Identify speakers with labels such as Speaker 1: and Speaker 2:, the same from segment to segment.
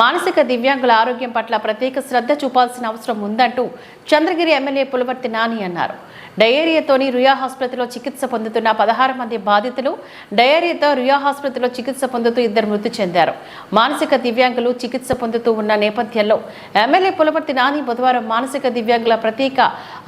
Speaker 1: మానసిక దివ్యాంగుల ఆరోగ్యం పట్ల ప్రత్యేక శ్రద్ధ చూపాల్సిన అవసరం ఉందంటూ చంద్రగిరి ఎమ్మెల్యే పులవర్తి నాని అన్నారు. డయేరియాతోని రుయా ఆసుపత్రిలో చికిత్స పొందుతున్న పదహారు మంది బాధితులు డయేరియాతో రుయా ఆసుపత్రిలో చికిత్స పొందుతూ ఇద్దరు మృతి చెందారు. మానసిక దివ్యాంగులు చికిత్స పొందుతూ ఉన్న నేపథ్యంలో ఎమ్మెల్యే పులవర్తి నాని బుధవారం మానసిక దివ్యాంగుల ప్రత్యేక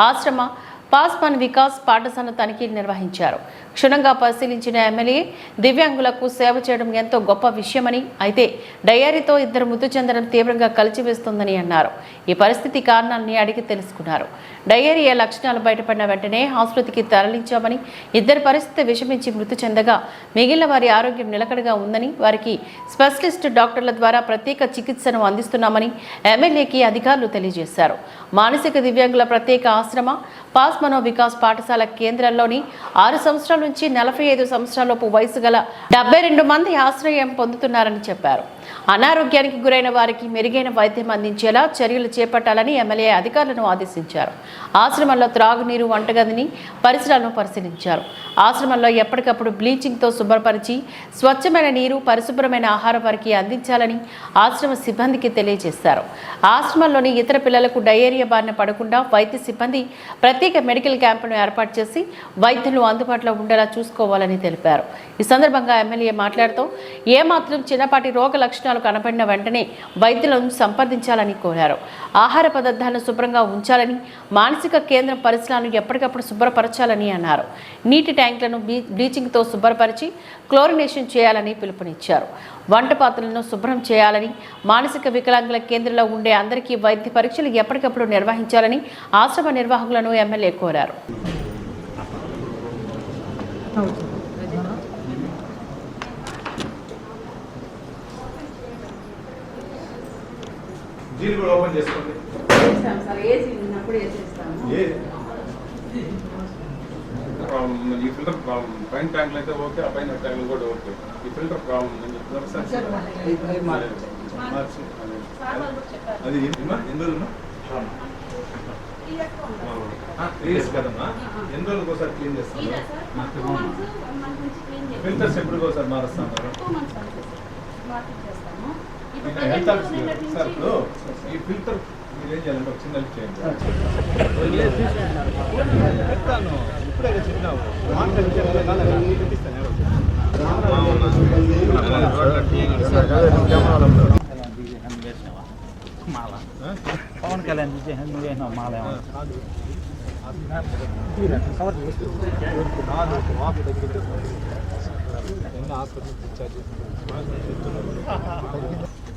Speaker 1: ఆశ్రమ పాస్మాన్ వికాస్ పాఠశాల తనిఖీలు నిర్వహించారు. క్షుణ్ణంగా పరిశీలించిన ఎమ్మెల్యే దివ్యాంగులకు సేవ చేయడం ఎంతో గొప్ప విషయమని అయితే డయారీతో ఇద్దరు మృతి చెందడం తీవ్రంగా కలిచివేస్తుందని అన్నారు. ఈ పరిస్థితి కారణాలని అడిగి తెలుసుకున్నారు. డయేరియా లక్షణాలు బయటపడిన వెంటనే ఆసుపత్రికి తరలించామని ఇద్దరి పరిస్థితి విషమించి మృతి చెందగా మిగిలిన వారి ఆరోగ్యం నిలకడగా ఉందని వారికి స్పెషలిస్ట్ డాక్టర్ల ద్వారా ప్రత్యేక చికిత్సను అందిస్తున్నామని ఎమ్మెల్యేకి అధికారులు తెలియజేశారు. మానసిక దివ్యాంగుల ప్రత్యేక ఆశ్రమ పాస్ మనో వికాస్ పాఠశాల కేంద్రంలోని ఆరు సంవత్సరాలు నుంచి నలభై ఐదు సంవత్సరాలలోపు వయసు గల డెబ్బై రెండు మంది ఆశ్రయం పొందుతున్నారని చెప్పారు. అనారోగ్యానికి గురైన వారికి మెరుగైన వైద్యం అందించేలా చర్యలు చేపట్టాలని ఎమ్మెల్యే అధికారులను ఆదేశించారు. ఆశ్రమంలో త్రాగునీరు వంటగదిని పరిసరాలను పరిశీలించారు. ఆశ్రమంలో ఎప్పటికప్పుడు బ్లీచింగ్తో శుభ్రపరిచి స్వచ్ఛమైన నీరు పరిశుభ్రమైన ఆహారం వారికి అందించాలని ఆశ్రమ సిబ్బందికి తెలియజేశారు. ఆశ్రమంలోని ఇతర పిల్లలకు డయేరియా బారిన పడకుండా వైద్య సిబ్బంది ప్రత్యేక మెడికల్ క్యాంపును ఏర్పాటు చేసి వైద్యులు అందుబాటులో ఉండేలా చూసుకోవాలని తెలిపారు. ఈ సందర్భంగా ఎమ్మెల్యే మాట్లాడుతూ ఏమాత్రం చిన్నపాటి రోగ లక్షణాలు కనపడిన వెంటనే వైద్యులను సంప్రదించాలని కోరారు. ఆహార పదార్థాలను శుభ్రంగా ఉంచాలని మానసిక కేంద్రం పరిసరాలను ఎప్పటికప్పుడు శుభ్రపరచాలని అన్నారు. నీటి ట్యాంకులను బ్లీ- బ్లీచింగ్తో శుభ్రపరిచి క్లోరినేషన్ చేయాలని పిలుపునిచ్చారు. వంట పాత్రలను శుభ్రం చేయాలని మానసిక వికలాంగుల కేంద్రంలో ఉండే అందరికీ వైద్య పరీక్షలు ఎప్పటికప్పుడు నిర్వహించాలని ఆశ్రమ నిర్వాహకులను ఎమ్మెల్యే కోరారు.
Speaker 2: దీన్ని కూడా ఓపెన్ చేసుకోండి. ఈ ఫిల్టర్ ప్రాబ్లం పైన ట్యాంకులు అయితే ఓకే ఆ పైన ట్యాంకులు కూడా ఓకే. ఈ ఫిల్టర్ ప్రాబ్లం ఉందని చెప్తున్నారు సార్. సరే. మార్చి. అదే. ఎన్ని రోజులు త్రీ ఇయర్స్ కదమ్మా. ఎన్ని రోజులకు ఒకసారి క్లీన్ చేస్తాను ఫిల్టర్స్ ఎప్పుడు ఒకసారి మారుస్తాను హెల్త్ ఆఫీస్ సార్ ఇప్పుడు ఈ ఫిల్టర్ మీరు ఏం చేయాలంటే ఒక చిన్న హెల్ప్ చేయండి. చెప్తాను ఇప్పుడే చెప్పినావు
Speaker 3: పవన్ కళ్యాణ్ చూసి నువ్వు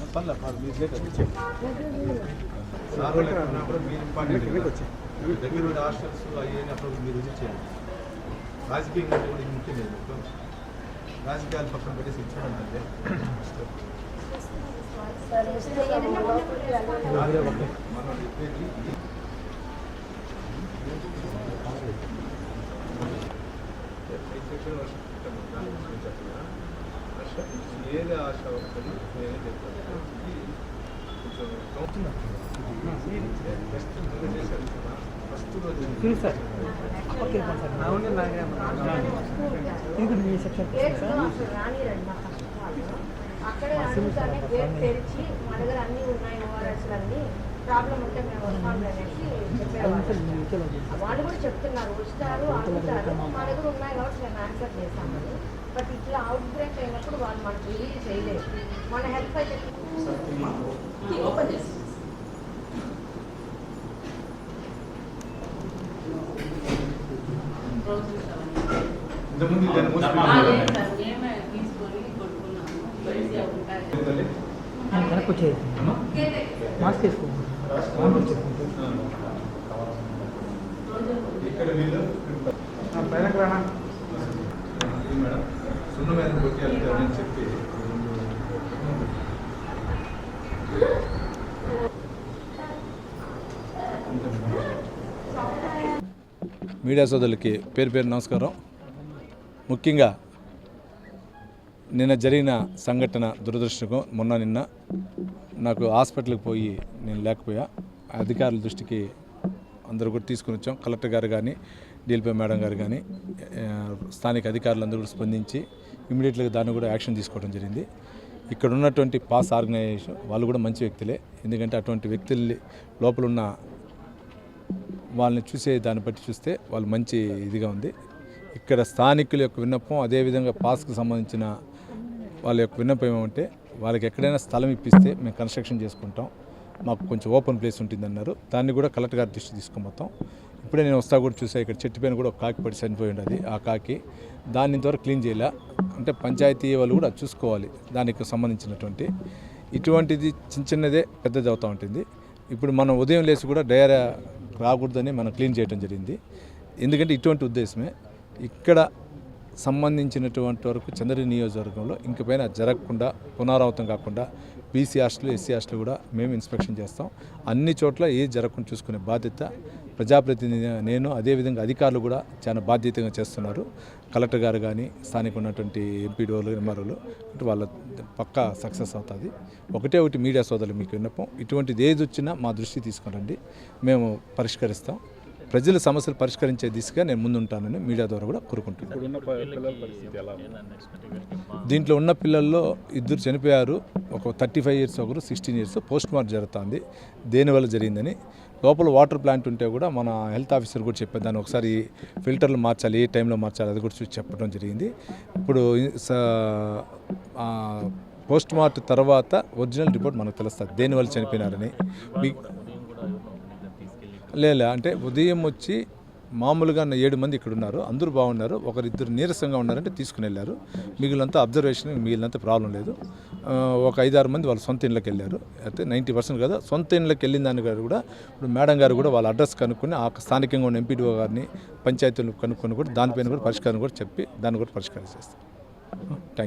Speaker 3: వేసినావు మాల ఏమన్నా?
Speaker 2: సార్ వాళ్ళు సార్ ఉన్నప్పుడు మీరు ఇంపార్టెంట్ దగ్గర ఉండే హాస్టల్స్ అవి మీరు విజిట్ చేయండి రాజకీయం అంటే కూడా ముఖ్యం లేదు రాజకీయాలు పక్కన పెట్టేసి ఇచ్చుకోవడం అంటే మనం చెప్పేది ఏది ఆశ వస్తుంది నేనే చెప్తాను.
Speaker 4: అక్కడే అడుగుతానే గేట్ తెరిచి మా దగ్గర అన్ని ఉన్నాయి ఓఆర్ఎస్ అన్ని ప్రాబ్లం ఉంటే మేము వస్తాం అనేసి చెప్పేవాళ్ళు వాళ్ళు కూడా చెప్తున్నారు వస్తారు అడుగుతారు మా దగ్గర ఉన్నాయి కాబట్టి మేము ఆన్సర్ చేస్తామని బట్ ఇట్లా అవుట్ బ్రేక్ అయినప్పుడు వాళ్ళు మనకు రిలీజ్ చేయలేదు. మన హెల్ప్ అయితే
Speaker 2: ఇంతకుముందు దాన్ని మూసి
Speaker 3: వెనక్కి వచ్చేది. మాస్క్ వేసుకో
Speaker 2: ఇక్కడ వీళ్ళు?
Speaker 3: పైనకి రానా
Speaker 2: ఇది మేడం. సున్నమైన చెప్పి మీడియా సోదరులకి పేరు పేరు నమస్కారం. ముఖ్యంగా నిన్న జరిగిన సంఘటన దురదృష్టకు మొన్న నిన్న నాకు హాస్పిటల్కి పోయి నేను లేకపోయా అధికారుల దృష్టికి అందరూ కూడా తీసుకుని వచ్చాం. కలెక్టర్ గారు కానీ డిఎల్పీ మేడం గారు కానీ స్థానిక అధికారులందరూ కూడా స్పందించి ఇమీడియట్గా దాన్ని కూడా యాక్షన్ తీసుకోవడం జరిగింది. ఇక్కడ ఉన్నటువంటి పాస్ ఆర్గనైజేషన్ వాళ్ళు కూడా మంచి వ్యక్తులే. ఎందుకంటే అటువంటి వ్యక్తుల్ని లోపల ఉన్న వాళ్ళని చూసే దాన్ని బట్టి చూస్తే వాళ్ళు మంచి ఇదిగా ఉంది. ఇక్కడ స్థానికుల యొక్క విన్నపం అదేవిధంగా పాస్కి సంబంధించిన వాళ్ళ యొక్క విన్నపం ఏమంటే వాళ్ళకి ఎక్కడైనా స్థలం ఇప్పిస్తే మేము కన్స్ట్రక్షన్ చేసుకుంటాం. మాకు కొంచెం ఓపెన్ ప్లేస్ ఉంటుందన్నారు. దాన్ని కూడా కలెక్టర్ గారి దృష్టి తీసుకుపోతాం ఇప్పుడే నేను వస్తా కూడా చూసా ఇక్కడ చెట్టు పైన కూడా ఒక కాకి పడి చనిపోయి ఉండదు ఆ కాకి. దాన్ని ఇంతవరకు క్లీన్ చేయలే. అంటే పంచాయతీ వాళ్ళు కూడా చూసుకోవాలి దానికి సంబంధించినటువంటి. ఇటువంటిది చిన్న చిన్నదే పెద్దది అవుతూ ఉంటుంది. ఇప్పుడు మనం ఉదయం లేచి కూడా డయరా రాకూడదని మనం క్లీన్ చేయడం జరిగింది. ఎందుకంటే ఇటువంటి ఉద్దేశమే. ఇక్కడ సంబంధించినటువంటి వరకు చంద్రగిరి నియోజకవర్గంలో ఇంక పైన జరగకుండా పునరావృతం కాకుండా బీసీ హాస్టల్ ఎస్సీ హాస్టల్ కూడా మేము ఇన్స్పెక్షన్ చేస్తాం. అన్ని చోట్ల ఏది జరగకుండా చూసుకునే బాధ్యత ప్రజాప్రతినిధి నేను అదేవిధంగా అధికారులు కూడా చాలా బాధ్యతగా చేస్తున్నారు. కలెక్టర్ గారు కానీ స్థానిక ఉన్నటువంటి ఎంపీడీఓలు ఎంఆర్ఓలు వాళ్ళ పక్కా సక్సెస్ అవుతుంది. ఒకటే ఒకటి మీడియా సోదరులు మీకు విన్నపం. ఇటువంటిది ఏది వచ్చినా మా దృష్టి తీసుకురండి. మేము పరిష్కరిస్తాం. ప్రజల సమస్యలు పరిష్కరించే దిశగా నేను ముందుంటానని మీడియా ద్వారా కూడా కోరుకుంటున్నాను. దీంట్లో ఉన్న పిల్లల్లో ఇద్దరు చనిపోయారు. ఒక థర్టీ ఫైవ్ ఇయర్స్ ఒకరు సిక్స్టీన్ ఇయర్స్ పోస్ట్ మార్టం జరుగుతుంది. దేనివల్ల జరిగిందని లోపల వాటర్ ప్లాంట్ ఉంటే కూడా మన హెల్త్ ఆఫీసర్ కూడా చెప్పారు. దాన్ని ఒకసారి ఫిల్టర్లు మార్చాలి ఏ టైంలో మార్చాలి అది కూడా చూసి చెప్పడం జరిగింది. ఇప్పుడు పోస్ట్ మార్టం తర్వాత ఒరిజినల్ రిపోర్ట్ మనకు తెలుస్తుంది. దేనివల్ల చనిపోయినారని. మీ లేదు అంటే ఉదయం వచ్చి మామూలుగా ఉన్న ఏడు మంది ఇక్కడ ఉన్నారు అందరూ బాగున్నారు. ఒకరిద్దరు నీరసంగా ఉన్నారంటే తీసుకుని వెళ్ళారు మిగిలినంతా అబ్జర్వేషన్ మిగిలినంత ప్రాబ్లం లేదు. ఒక ఐదారు మంది వాళ్ళ సొంత ఇళ్ళకి వెళ్ళారు. అయితే నైంటీ పర్సెంట్ కదా సొంత ఇళ్ళకి వెళ్ళిన దాని గారు కూడా ఇప్పుడు మేడం గారు కూడా వాళ్ళ అడ్రస్ కనుక్కొని ఆ స్థానికంగా ఉన్న ఎంపీడీఓ గారిని పంచాయతీలు కనుక్కొని కూడా దానిపైన కూడా పరిష్కారం కూడా చెప్పి దాన్ని కూడా పరిష్కారం చేస్తారు. థ్యాంక్